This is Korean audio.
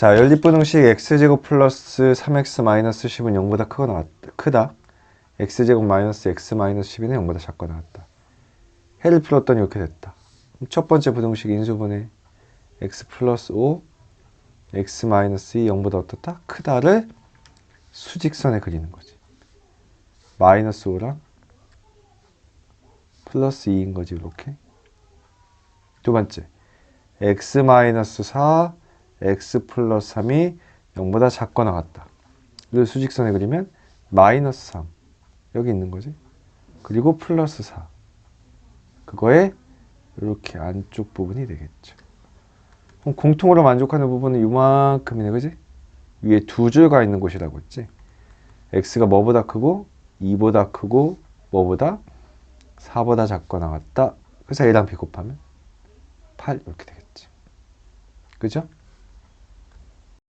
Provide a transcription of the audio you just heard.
자, 연립분응식 x제곱 플러스 3x 마이너스 10은 0보다 크거 나왔, 크다. x제곱 마이너스 x 마이너스 10은 0보다 작거 나왔다. 해를 풀었더니 이렇게 됐다. 첫 번째 부등식 인수분해 x 플러스 5, x 마이너스 2 0보다 어떻다? 크다를 수직선에 그리는 거지. 마이너스 5랑 플러스 2인 거지, 이렇게. 두 번째, x 마이너스 4, x 플러스 3이 0보다 작거나 같다. 이걸 수직선에 그리면 마이너스 3 여기 있는 거지. 그리고 플러스 4 그거에 이렇게 안쪽 부분이 되겠죠. 그럼 공통으로 만족하는 부분은 이만큼이네, 그지? 위에 두 줄가 있는 곳이라고 했지. x가 뭐보다 크고 2보다 크고 뭐보다 4보다 작거나 같다. 그래서 a랑 b 곱하면 8 이렇게 되겠지. 그죠?